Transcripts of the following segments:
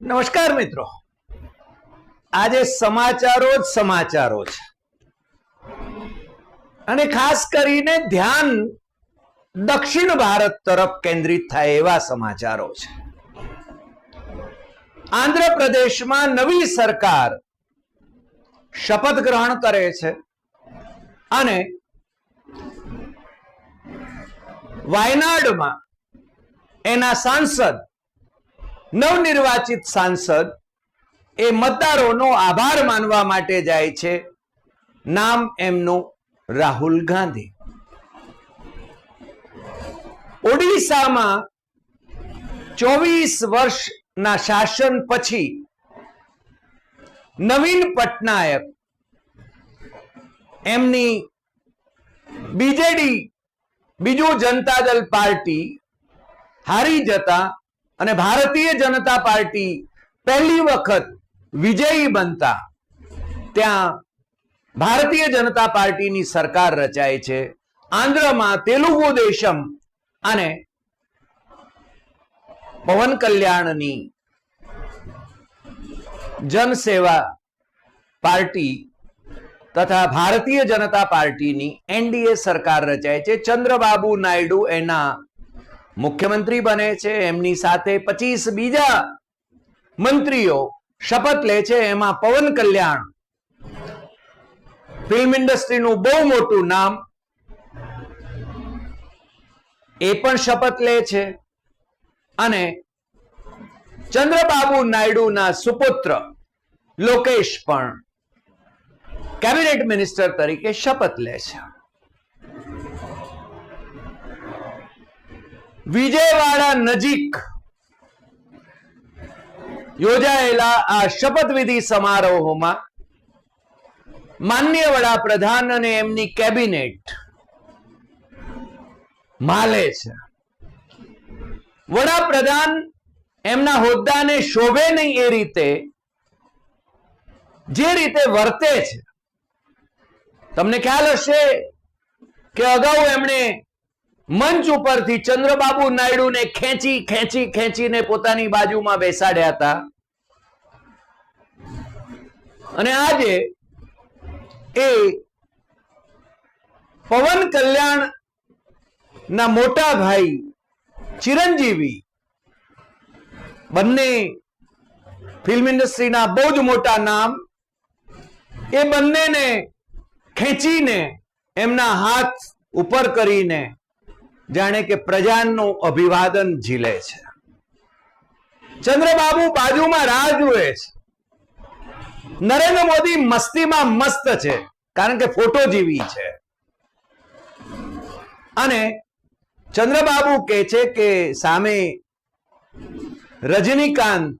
નમસ્કાર મિત્રો. આજે સમાચારો જ સમાચારો છે. અને ખાસ કરીને ધ્યાન દક્ષિણ ભારત તરફ કેન્દ્રિત થાય એવા સમાચારો છે. આંધ્રપ્રદેશમાં નવી સરકાર શપથ ગ્રહણ કરે છે અને વાયનાડમાં એના સાંસદ નવનિર્વાચિત સાંસદ એ મતદારોનો આભાર માનવા માટે જાય છે. નામ એમનું રાહુલ ગાંધી. ઓડિશામાં ચોવીસ વર્ષના શાસન પછી નવીન પટનાયક એમની બીજેડી બીજું જનતા દળ પાર્ટી હારી જતા અને ભારતીય જનતા પાર્ટી પહેલી વખત વિજયી બનતા ત્યાં ભારતીય જનતા પાર્ટીની સરકાર રચાય છે. આંધ્રમાં તેલુગુ દેશમ અને પવન કલ્યાણની જનસેવા પાર્ટી તથા ભારતીય જનતા પાર્ટીની એનડીએ સરકાર રચાય છે. ચંદ્રબાબુ નાયડુ એના મુખ્યમંત્રી બને છે, એમની સાથે પચીસ બીજા મંત્રીઓ શપથ લે છે એમાં પવન કલ્યાણ. ફિલ્મ ઇન્ડસ્ટ્રીનું બહુ મોટું નામ એ પણ શપથ લે છે અને ચંદ્રબાબુ નાયડુના સુપુત્ર લોકેશ પણ કેબિનેટ મિનિસ્ટર તરીકે શપથ લે છે. વિજયવાડા નજીક યોજાયેલા આ શપથવિધિ સમારોહમાં માન્ય વડાપ્રધાન અને એમની કેબિનેટ માલે છે. વડાપ્રધાન એમના હોદ્દાને શોભે નહીં એ રીતે, જે રીતે વર્તે છે. તમને ખ્યાલ હશે કે અગાઉ એમણે મંચ ઉપરથી ચંદ્રબાબુ નાયડુને ખેંચી ખેંચી, ખેંચીને પોતાની બાજુમાં બેસાડ્યા હતા. અને આજે એ પવન કલ્યાણ ના મોટા ભાઈ ચિરંજીવી બંને ફિલ્મ ઇન્ડસ્ટ્રીના બહુ જ મોટા નામ, એ બંનેને ખેંચીને એમના હાથ ઉપર કરીને જાણે કે પ્રજાનું અભિવાદન ઝીલે છે. ચંદ્રબાબુ બાજુમાં રાહ જુએ છે. નરેન્દ્ર મોદી મસ્તીમાં મસ્ત છે, કારણ કે ફોટો જેવી છે. અને ચંદ્રબાબુ કે છે કે સામે રજનીકાંત,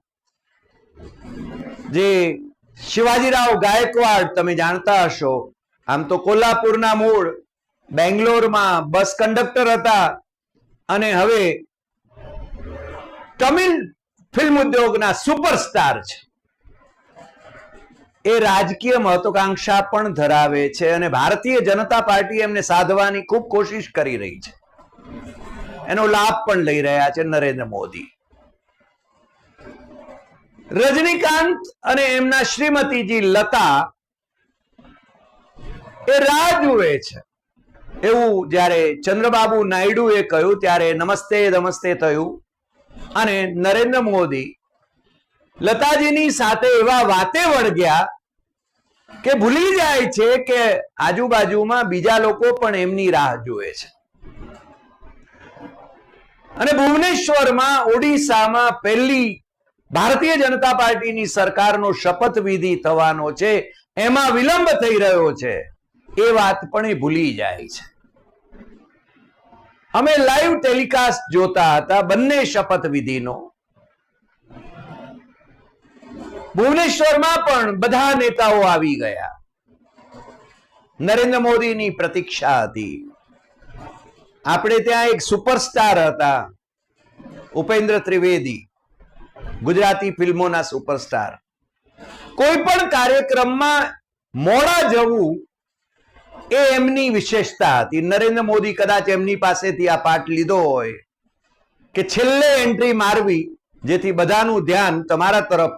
જે શિવાજીરાવ ગાયકવાડ તમે જાણતા હશો, આમ તો કોલ્હાપુરના મૂળ બેંગ્લોરમાં બસ કંડક્ટર હતા અને હવે તમિલ ફિલ્મ ઉદ્યોગના સુપરસ્ટાર છે. એ રાજકીય મહત્વાકાંક્ષા પણ ધરાવે છે અને ભારતીય જનતા પાર્ટી એમને સાધવાની ખૂબ કોશિશ કરી રહી છે. એનો લાભ પણ લઈ રહ્યા છે નરેન્દ્ર મોદી. રજનીકાંત અને એમના શ્રીમતીજી લતા એ રાહ જુએ છે. એવું જ્યારે ચંદ્રબાબુ નાયડુએ કહ્યું ત્યારે નમસ્તે નમસ્તે થયું. અને નરેન્દ્ર મોદી લતાજીની સાથે એવા વાતે વળગ્યા કે ભૂલી જાય છે કે આજુબાજુમાં બીજા લોકો પણ એમની રાહ જુએ છે. અને ભુવનેશ્વરમાં ઓડિશામાં પહેલી ભારતીય જનતા પાર્ટીની સરકારનો શપથવિધિ થવાનો છે. એમાં વિલંબ થઈ રહ્યો છે. એ વાત પણ એ ભૂલી જાય છે. અમે લાઈવ ટેલિકાસ્ટ જોતા હતા બંને શપથ વિધિનો. ભુવનેશ્વરમાં પણ બધા નેતાઓ આવી ગયા. નરેન્દ્ર મોદીની પ્રતીક્ષા હતી. આપણે ત્યાં એક સુપરસ્ટાર હતા, ઉપેન્દ્ર ત્રિવેદી, ગુજરાતી ફિલ્મોના સુપરસ્ટાર. કોઈ પણ કાર્યક્રમમાં મોડા જવું એ એમની વિશેષતા હતી. નરેન્દ્ર મોદી કદાચ એમની પાસેથી આ પાઠ લીધો હોય કે છેલ્લે એન્ટ્રી મારવી જેથી બધાનું ધ્યાન તમારા તરફ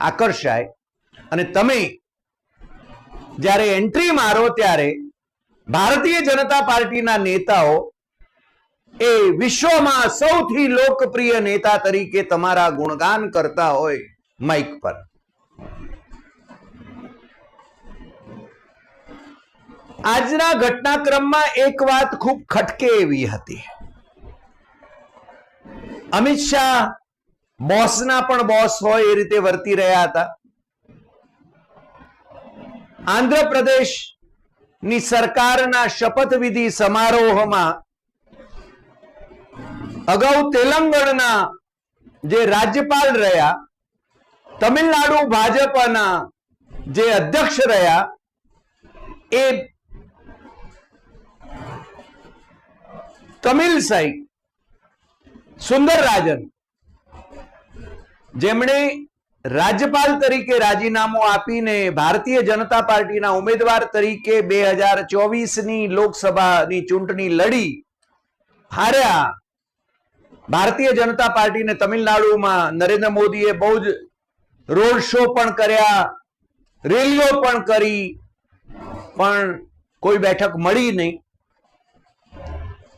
આકર્ષાય. અને તમે જ્યારે એન્ટ્રી મારો ત્યારે ભારતીય જનતા પાર્ટીના નેતાઓ એ વિશ્વમાં સૌથી લોકપ્રિય નેતા તરીકે તમારા ગુણગાન કરતા હોય માઇક પર. આજના ઘટનાક્રમમાં એક વાત ખૂબ ખટકે એવી હતી. અમિત શાહ બોસના પણ બોસ હોય એ રીતે વર્તી રહ્યા હતા. આંધ્રપ્રદેશની સરકારના શપથવિધિ સમારોહમાં અગાઉ તેલંગણના જે રાજ્યપાલ રહ્યા, તમિલનાડુ ભાજપના જે અધ્યક્ષ રહ્યા, એ તમિલસાઈ સુંદરરાજન જેમણે રાજ્યપાલ તરીકે રાજીનામું આપીને ભારતીય જનતા પાર્ટીના ઉમેદવાર તરીકે બે હજાર ચોવીસની લોકસભાની ચૂંટણી લડી, હાર્યા. ભારતીય જનતા પાર્ટીને તમિલનાડુમાં નરેન્દ્ર મોદીએ બહુ જ રોડ શો પણ કર્યા, રેલીઓ પણ કરી, પણ કોઈ બેઠક મળી નહીં.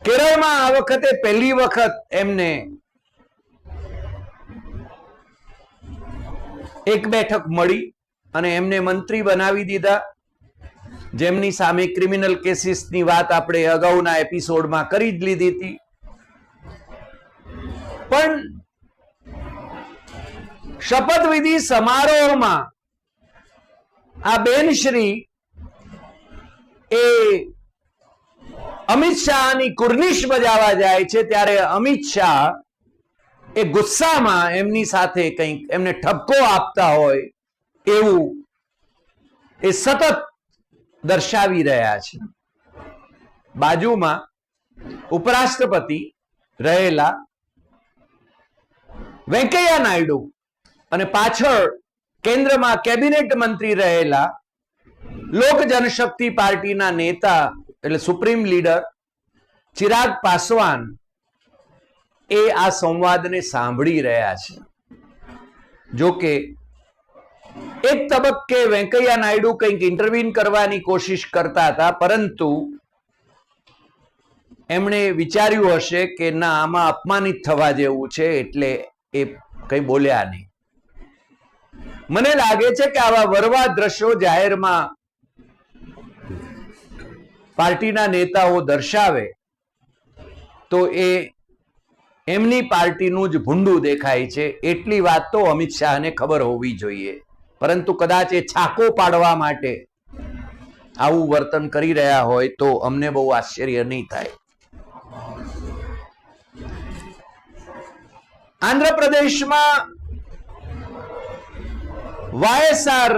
કેરળમાં આ વખતે પહેલી વખત એમને એક બેઠક મળી અને એમને મંત્રી બનાવી દીધા. જેમની સામે ક્રિમિનલ કેસીસની વાત આપણે અગાઉના એપિસોડમાં કરી જ લીધી હતી. પણ શપથવિધિ સમારોહમાં આ બેનશ્રી એ અમિત શાહની કુર્નિશ બજાવા જાય છે, ત્યારે અમિત શાહ એ ગુસ્સામાં એમની સાથે કંઈક એમને ઠપકો આપતા હોય એવું એ સતત દર્શાવી રહ્યા છે. બાજુમાં ઉપરાષ્ટ્રપતિ રહેલા વેંકૈયા નાયડુ અને પાછળ કેન્દ્રમાં કેબિનેટ મંત્રી રહેલા લોક જનશક્તિ પાર્ટીના નેતા એટલે સુપ્રીમ લીડર ચિરાગ પાસવાન એ આ સંવાદને સાંભળી રહ્યા છે. જો કે એક તબક્કે વેંકૈયા નાયડુ કંઈક ઇન્ટરવીન કરવાની કોશિશ કરતા હતા, પરંતુ એમણે વિચાર્યું હશે કે ના, આમાં અપમાનિત થવા જેવું છે એટલે એ કંઈ બોલ્યા નહીં. મને લાગે છે કે આવા વરવા દ્રશ્યો જાહેરમાં પાર્ટીના નેતાઓ દર્શાવે, તો એ એમની પાર્ટીનું જ ભૂંડું દેખાય છે. એટલી વાત તો અમિત શાહને ખબર હોવી જોઈએ. પરંતુ કદાચ એ છાકો પાડવા માટે આવું વર્તન કરી રહ્યા હોય તો અમને બહુ આશ્ચર્ય નહીં થાય. આંધ્રપ્રદેશમાં વાયએસઆર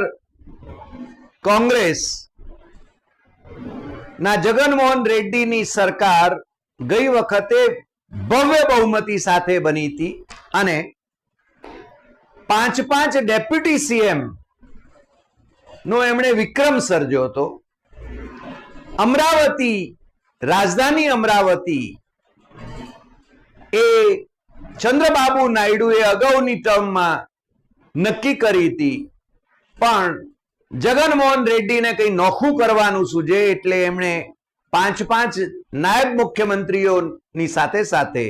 કોંગ્રેસ ના, જગનમોહન રેડ્ડીની સરકાર ગઈ વખતે ભવ્ય બહુમતી સાથે બની હતી અને પાંચ પાંચ ડેપ્યુટી સીએમ નો એમણે વિક્રમ સર્જ્યો હતો. અમરાવતી, રાજધાની અમરાવતી એ ચંદ્રબાબુ નાયડુએ અગાઉની ટર્મમાં નક્કી કરી હતી. પણ જગનમોહન રેડ્ડીને કંઈ નોખું કરવાનું સૂજે એટલે એમણે પાંચ પાંચ નાયબ મુખ્યમંત્રીઓની સાથે સાથે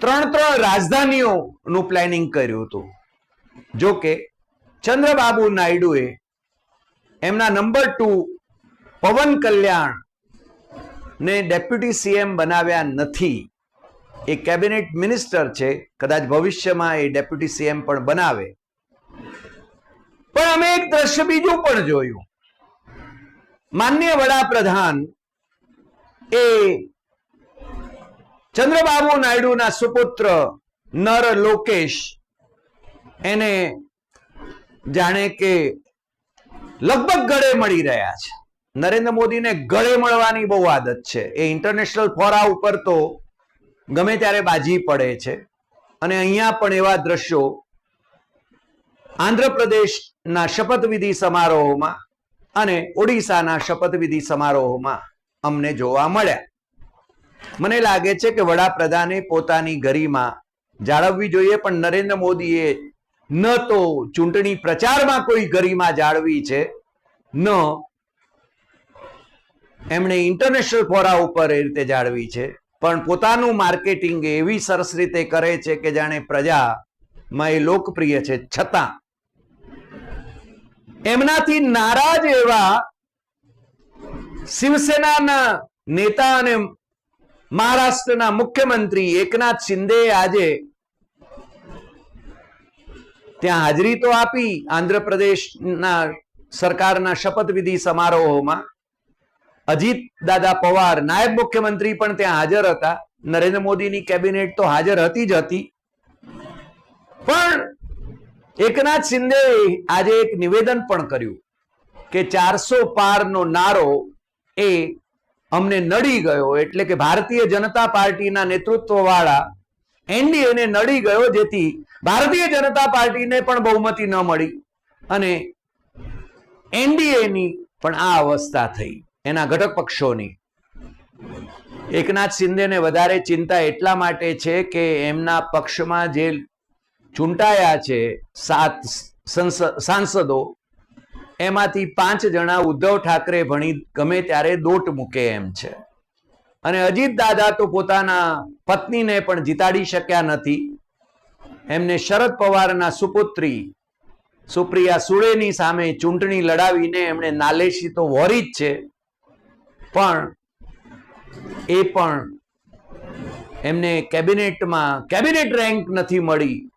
ત્રણ ત્રણ રાજધાનીઓનું પ્લાનિંગ કર્યું હતું. જો કે ચંદ્રબાબુ નાયડુએ એમના નંબર ટુ પવન કલ્યાણ ને ડેપ્યુટી સીએમ બનાવ્યા નથી. એ કેબિનેટ મિનિસ્ટર છે. કદાચ ભવિષ્યમાં એ ડેપ્યુટી સીએમ પણ બનાવે. પણ અમે એક દ્રશ્ય બીજું પણ જોયું. માન્ય વડાપ્રધાન એ ચંદ્રબાબુ નાયડુના સુપુત્ર નર લોકેશ એને જાણે કે લગભગ ગળે મળી રહ્યા છે. નરેન્દ્ર મોદીને ગળે મળવાની બહુ આદત છે. એ ઇન્ટરનેશનલ ફોરા ઉપર તો ગમે ત્યારે બાજી પડે છે. અને અહીંયા પણ એવા દ્રશ્યો આંધ્રપ્રદેશના શપથવિધિ સમારોહમાં અને ઓડિશાના શપથવિધિ સમારોહમાં અમને જોવા મળ્યા. મને લાગે છે કે વડાપ્રધાને પોતાની ગરીમાં જાળવવી જોઈએ, પણ નરેન્દ્ર મોદીએ ન તો ચૂંટણી પ્રચારમાં કોઈ ગરિમા જાળવી છે, ન એમણે ઇન્ટરનેશનલ ફોરા ઉપર એ રીતે જાળવી છે, પણ પોતાનું માર્કેટિંગ એવી સરસ રીતે કરે છે કે જાણે પ્રજામાં એ લોકપ્રિય છે. છતાં એમનાથી નારાજ એવા શિવસેનાના નેતા અને મહારાષ્ટ્રના મુખ્યમંત્રી એકનાથ શિંદે આજે ત્યાં હાજરી તો આપી આંધ્રપ્રદેશના સરકારના શપથવિધિ સમારોહમાં. અજીત દાદા પવાર, નાયબ મુખ્યમંત્રી પણ ત્યાં હાજર હતા. નરેન્દ્ર મોદીની કેબિનેટ તો હાજર હતી જ હતી. પણ એકનાથ શિંદે આજે એક નિવેદન પણ કર્યું કે ચારસો પારનો નારો એ અમને નડી ગયો એટલે કે ભારતીય જનતા પાર્ટીના નેતૃત્વ વાળા એનડીએને નડી ગયો જેથી ભારતીય જનતા પાર્ટીને પણ બહુમતી ન મળી અને એનડીએની પણ આ અવસ્થા થઈ એના ઘટક પક્ષોની. એકનાથ શિંદેને વધારે ચિંતા એટલા માટે છે કે એમના પક્ષમાં જે ચૂંટાયા છે સાત સંસ- સાંસદો. એમાંથી પાંચ જણા ઉદ્ધવ ઠાકરે ભણી ગમે ત્યારે દોટ મૂકે એમ છે. અને અજીત દાદા તો પોતાના પત્નીને પણ જીતાડી શક્યા નથી. એમને શરદ પવારના સુપુત્રી સુપ્રિયા સુળેની સામે ચૂંટણી લડાવીને એમણે નાલેશી તો વોરી જ છે. પણ એ પણ એમને કેબિનેટમાં, કેબિનેટ રેન્ક નથી મળી.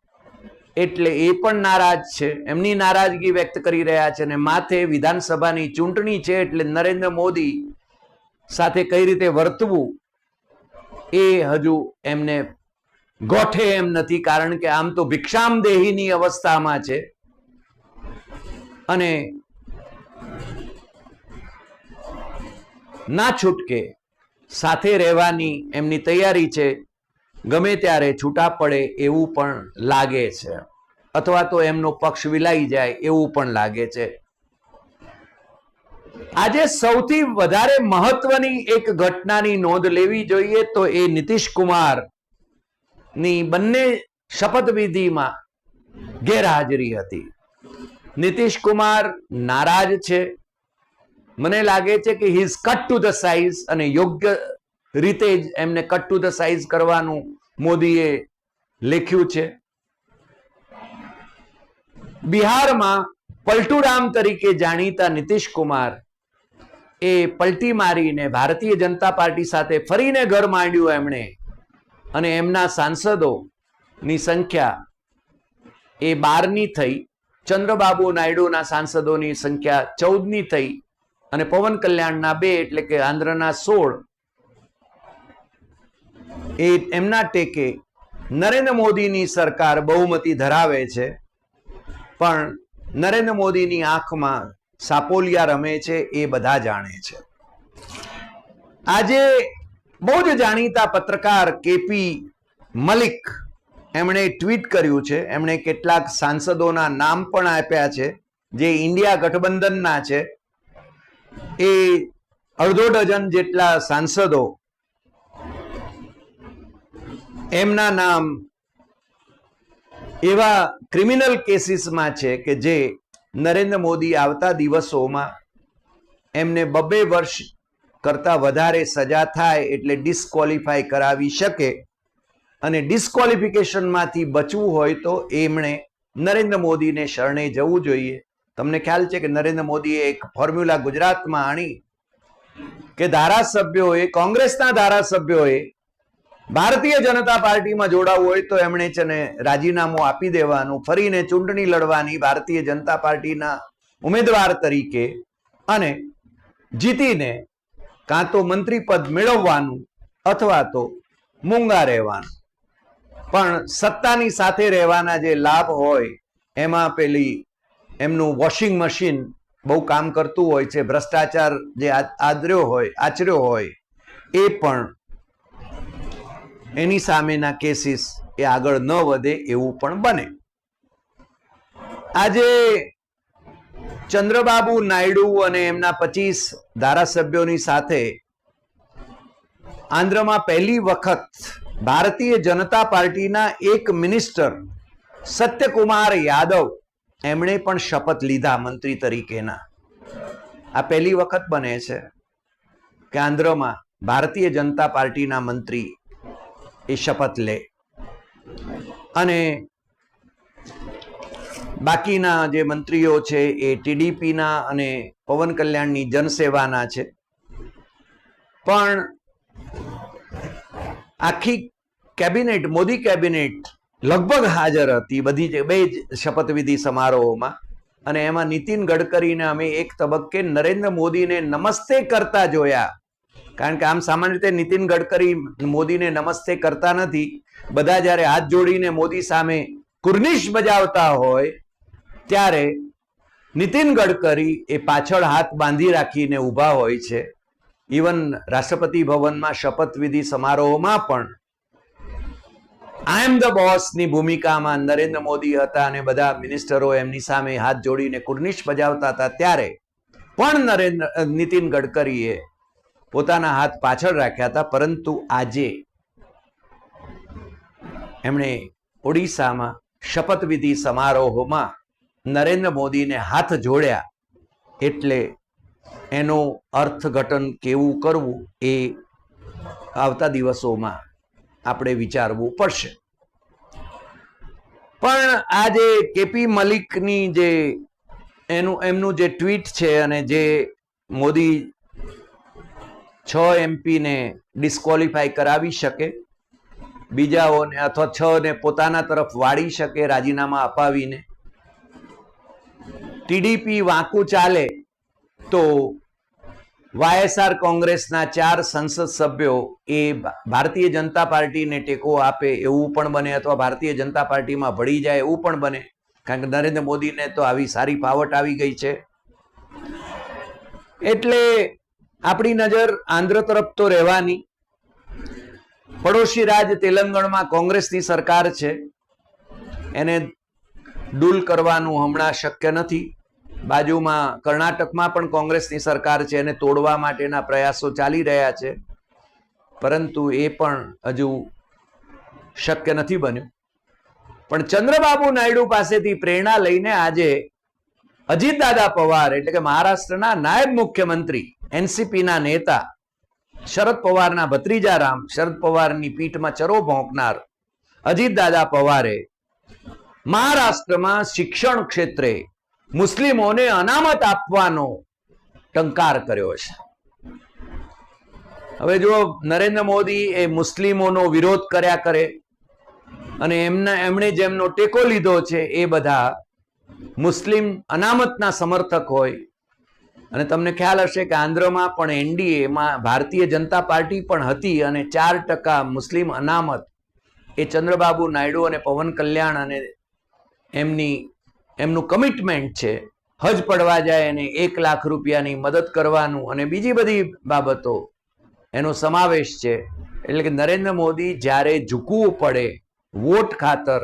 એટલે એ પણ નારાજ છે. એમની નારાજગી વ્યક્ત કરી રહ્યા છે અને માથે વિધાનસભાની ચૂંટણી છે એટલે નરેન્દ્ર મોદી સાથે કઈ રીતે વર્તવું એ હજુ એમને ગોઠે એમ નથી કારણ કે આમ તો ભિક્ષામ દેહીની અવસ્થામાં છે. અને ના છૂટકે સાથે રહેવાની એમની તૈયારી છે. ગમે ત્યારે છૂટા પડે એવું પણ લાગે છે. અથવા તો એમનો પક્ષ વિલાઈ જાય એવું પણ લાગે છે. આજે સૌથી વધારે મહત્વની એક ઘટનાની નોંધ લેવી જોઈએ તો એ નીતિશ કુમારની બંને શપથવિધિમાં ગેરહાજરી હતી. નીતિશ કુમાર નારાજ છે. મને લાગે છે કે he is cut to the size અને યોગ્ય રીતે જ એમને કટ ટુ ધ સાઇઝ કરવાનું મોદીએ લખ્યું છે. બિહારમાં પલટુરામ તરીકે જાણીતા નીતિશ કુમાર એ પલટી મારીને ભારતીય જનતા પાર્ટી સાથે ફરીને ઘર માંડ્યું એમણે. અને એમના સાંસદોની સંખ્યા એ બારની થઈ. ચંદ્રબાબુ નાયડુના સાંસદોની સંખ્યા ચૌદની થઈ અને પવન કલ્યાણના બે એટલે કે આંધ્રના સોળ. એ એમના ટેકે નરેન્દ્ર મોદીની સરકાર બહુમતી ધરાવે છે. પણ નરેન્દ્ર મોદીની આંખમાં સાપોલિયા રમે છે, એ બધા જાણે છે. આજે બહુ જ જાણીતા પત્રકાર કેપી મલિક એમણે ટ્વીટ કર્યું છે, એમણે કેટલાક સાંસદોના નામ પણ આપ્યા છે, જે ઇન્ડિયા ગઠબંધનના છે. એ અડધો ડઝન જેટલા સાંસદો એમના નામ એવા ક્રિમિનલ કેસીસમાં છે કે જે નરેન્દ્ર મોદી આવતા દિવસોમાં એમને બબ્બે વર્ષ કરતા વધારે સજા થાય એટલે ડિસ્કોલિફાય કરાવી શકે અને ડિસ્કોલિફિકેશનમાંથી બચવું હોય તો એમણે નરેન્દ્ર મોદીને શરણે જવું જોઈએ. તમને ખ્યાલ છે કે નરેન્દ્ર મોદીએ એક ફોર્મ્યુલા ગુજરાતમાં આણી કે ધારાસભ્યોએ, કોંગ્રેસના ધારાસભ્યોએ ભારતીય જનતા પાર્ટીમાં જોડાવવું હોય તો એમણે છે ને રાજીનામું આપી દેવાનું, ફરીને ચૂંટણી લડવાની ભારતીય જનતા પાર્ટીના ઉમેદવાર તરીકે અને જીતીને કાં તો મંત્રી પદ મેળવવાનું અથવા તો મૂંગા રહેવાનું. પણ સત્તાની સાથે રહેવાના જે લાભ હોય, એમાં પેલી એમનું વોશિંગ મશીન બહુ કામ કરતું હોય છે, ભ્રષ્ટાચાર જે આદર્યો હોય, આચર્યો હોય, એ પણ એની સામેના કેસીસ એ આગળ ન વધે એવું પણ બને. આજે ચંદ્રબાબુ નાયડુ અને એમના પચીસ ધારાસભ્યોની સાથે આંધ્રમાં પહેલી વખત ભારતીય જનતા પાર્ટીના એક મિનિસ્ટર સત્યકુમાર યાદવ એમણે પણ શપથ લીધા મંત્રી તરીકેના. આ પહેલી વખત બને છે કે આંધ્રમાં ભારતીય જનતા પાર્ટીના મંત્રી એ શપથ લે. અને બાકીના જે મંત્રીઓ છે એ ટીડીપીના અને પવન કલ્યાણની જનસેવાના છે. પણ આખી કેબિનેટ, મોદી કેબિનેટ લગભગ હાજર હતી બધી જ, બે જ શપથવિધિ સમારોહમાં. અને એમાં નીતિન ગડકરીને અમે એક તબક્કે નરેન્દ્ર મોદીને નમસ્તે કરતા જોયા. કારણ કે આમ સામાન્ય રીતે નીતિન ગડકરી મોદીને નમસ્તે કરતા નથી. બધા જ્યારે હાથ જોડીને મોદી સામે કુર્નિશ બજાવતા હોય, ત્યારે નીતિન ગડકરી એ પાછળ હાથ બાંધી રાખીને ઊભા હોય છે. ઇવન રાષ્ટ્રપતિ ભવનમાં શપથવિધિ સમારોહમાં પણ આઈ એમ ધ બોસની ભૂમિકામાં નરેન્દ્ર મોદી હતા અને બધા મિનિસ્ટરો એમની સામે હાથ જોડીને કુર્નિશ બજાવતા હતા ત્યારે પણ નરેન્દ્ર નીતિન ગડકરીએ પોતાના હાથ પાછળ રાખ્યા હતા, પરંતુ આજે એમણે ઓડિશામાં શપથવિધિ સમારોહમાં નરેન્દ્ર મોદીને હાથ જોડ્યા એટલે એનું અર્થઘટન કેવું કરવું એ આવતા દિવસોમાં આપણે વિચારવું પડશે. પણ આજે કેપી મલિકની જે એનું, એમનું જે ટ્વીટ છે અને જે મોદી છ એમપીને ડિસ્કોલિફાય કરાવી શકે, બીજાઓને અથવા છ ને પોતાના તરફ વાળી શકે રાજીનામા અપાવીને. ટીડીપી વાંકું ચાલે તો વાયએસઆર કોંગ્રેસના ચાર સંસદ સભ્યો એ ભારતીય જનતા પાર્ટીને ટેકો આપે એવું પણ બને અથવા ભારતીય જનતા પાર્ટીમાં ભળી જાય એવું પણ બને. કારણ કે નરેન્દ્ર મોદીને તો આવી સારી પાવટ આવી ગઈ છે. એટલે આપણી નજર આંધ્ર તરફ તો રહેવાની. પડોશી રાજ તેલંગણમાં કોંગ્રેસની સરકાર છે. એને ડૂલ કરવાનું હમણાં શક્ય નથી. બાજુમાં કર્ણાટકમાં પણ કોંગ્રેસની સરકાર છે, એને તોડવા માટેના પ્રયાસો ચાલી રહ્યા છે. પરંતુ એ પણ હજુ શક્ય નથી બન્યું. પણ ચંદ્રબાબુ નાયડુ પાસેથી પ્રેરણા લઈને આજે અજીતદાદા પવાર એટલે કે મહારાષ્ટ્રના નાયબ મુખ્યમંત્રી એનસીપીના નેતા શરદ પવારના ભત્રીજા રામ શરદ પવારની પીઠમાં ચરો ભોંકનાર અજીત દાદા પવારે મહારાષ્ટ્રમાં શિક્ષણ ક્ષેત્રે મુસ્લિમોને અનામત આપવાનો ટંકાર કર્યો છે. હવે જો નરેન્દ્ર મોદી એ મુસ્લિમોનો વિરોધ કર્યા કરે અને એમના, એમણે જેમનો ટેકો લીધો છે એ બધા મુસ્લિમ અનામતના સમર્થક હોય અને તમને ખ્યાલ હશે કે આંધ્રમાં પણ એનડીએમાં ભારતીય જનતા પાર્ટી પણ હતી અને ચાર ટકા મુસ્લિમ અનામત એ ચંદ્રબાબુ નાયડુ અને પવન કલ્યાણ અને એમની, એમનું કમિટમેન્ટ છે, હજ પડવા જાય અને એક લાખ રૂપિયાની મદદ કરવાનું અને બીજી બધી બાબતો એનો સમાવેશ છે. એટલે કે નરેન્દ્ર મોદી જ્યારે ઝૂકવું પડે વોટ ખાતર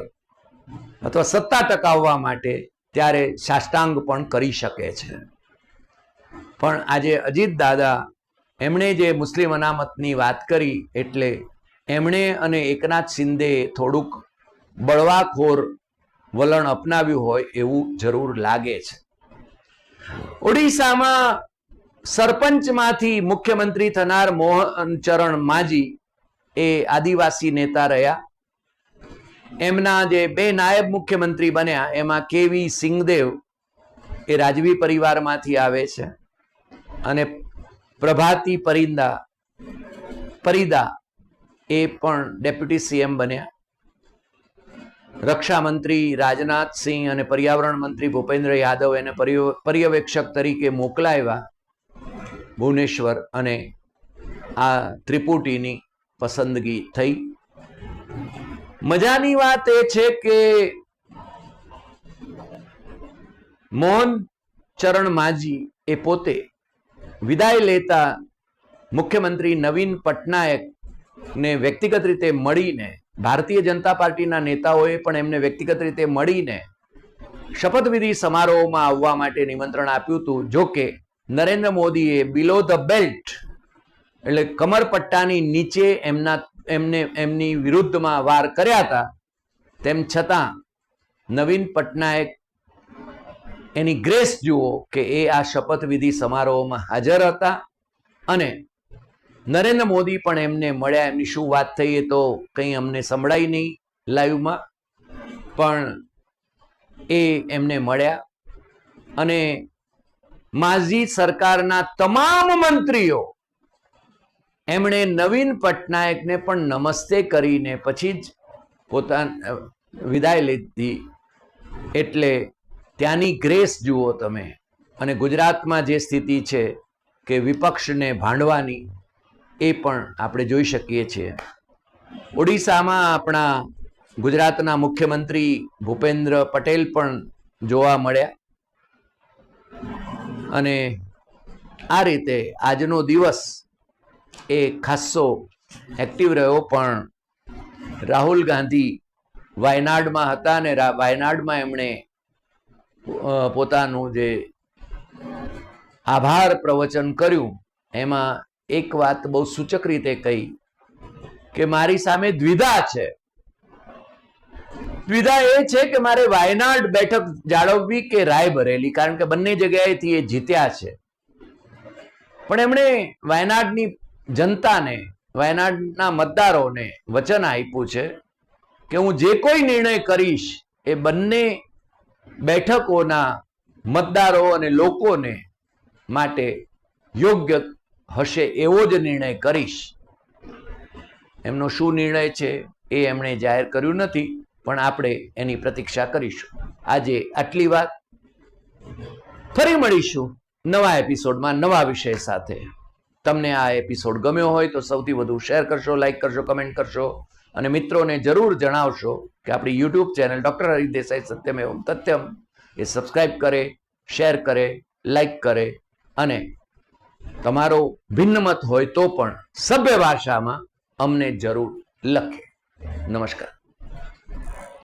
અથવા સત્તા ટકાવવા માટે ત્યારે સાષ્ટાંગ પણ કરી શકે છે. પણ આજે અજીત દાદા એમણે જે મુસ્લિમ અનામતની વાત કરી એટલે એમણે અને એકનાથ શિંદે થોડુંક બળવાખોર વલણ અપનાવ્યું હોય એવું જરૂર લાગે છે. ઓડિશામાં સરપંચમાંથી મુખ્યમંત્રી થનાર મોહન ચરણ માજી એ આદિવાસી નેતા રહ્યા. એમના જે બે નાયબ મુખ્યમંત્રી બન્યા, એમાં કેવી સિંહદેવ એ રાજવી પરિવારમાંથી આવે છે. અને પ્રભાતી પરિંદા, પરિદા એ પણ ડેપ્યુટી સીએમ બન્યા. રક્ષામંત્રી રાજનાથસિંહ રાજનાથ સિંહ અને પર્યાવરણ મંત્રી ભૂપેન્દ્ર યાદવ એને પર્ય- પર્યવેક્ષક તરીકે મોકલાવ્યા. ભુવનેશ્વર અને આ ત્રિપુટીની પસંદગી થઈ. મજાની વાત એ છે કે મોહન ચરણ માજી એ પોતે વિદાય લેતા મુખ્યમંત્રી નવીન પટનાયક ને વ્યક્તિગત રીતે મળીને ભારતીય જનતા પાર્ટીના નેતાઓએ પણ એમને વ્યક્તિગત રીતે મળીને શપથવિધિ સમારોહમાં આવવા માટે નિમંત્રણ આપ્યું હતું. જો કે નરેન્દ્ર મોદીએ બિલો ધ બેલ્ટ એટલે કમરપટ્ટાની નીચે એમના એમને એમની વિરુદ્ધમાં વાર કર્યા હતા. તેમ છતાં નવીન પટનાયક એની ગ્રેસ જુઓ કે એ આ શપથવિધિ સમારોહમાં હાજર હતા અને નરેન્દ્ર મોદી પણ એમને મળ્યા, એમની શું વાત થઈ એ તો કંઈ અમને સંભળાય નહીં લાઈવમાં. પણ એ એમને મળ્યા અને માઝી સરકારના તમામ મંત્રીઓ એમણે નવીન પટનાયકને પણ નમસ્તે કરીને પછી જ પોતા વિદાય લીધી. એટલે ત્યાંની ગ્રેસ જુઓ તમે. અને ગુજરાતમાં જે સ્થિતિ છે કે વિપક્ષને ભાંડવાની, એ પણ આપણે જોઈ શકીએ છીએ. ઓડિશામાં આપણા ગુજરાતના મુખ્યમંત્રી ભૂપેન્દ્ર પટેલ પણ જોવા મળ્યા. અને આ રીતે આજનો દિવસ એ ખાસ્સો એક્ટિવ રહ્યો, પણ રાહુલ ગાંધી વાયનાડમાં હતા અને વાયનાડમાં એમણે પોતાનું જે આભાર પ્રવચન કર્યું, એમાં એક વાત બહુ સૂચક રીતે કહી કે મારી સામે દ્વિધા છે. દ્વિધા એ છે કે મારે વાયનાડ બેઠક જાળવવી કે રાયબરેલી કારણ કે બંને જગ્યાએથી એ જીત્યા છે. પણ એમણે વાયનાડની જનતાને, વાયનાડના મતદારોને વચન આપ્યું છે કે હું જે કોઈ નિર્ણય કરીશ, એ બંને બેઠકોના મતદારો અને લોકોને માટે યોગ્ય હશે એવો જ નિર્ણય કરીશ. એમનો શું નિર્ણય છે એ એમણે જાહેર કર્યું નથી, પણ આપણે એની પ્રતીક્ષા કરીશું. આજે આટલી વાત. ફરી મળીશું નવા એપિસોડમાં નવા વિષય સાથે. તમને આ એપિસોડ ગમ્યો હોય તો સૌથી વધુ શેર કરશો, લાઈક કરશો, કમેન્ટ કરશો. અને મિત્રોને જરૂર જણાવશો કે આપણી YouTube channel doctor Hari Desai Satyam Evam Tathyam એ સબસ્ક્રાઈબ કરે શેર કરે લાઈક કરે અને તમારો ભિન્ન મત હોય તો પણ સભ્ય ભાષામાં અમને જરૂર લખે. નમસ્કાર.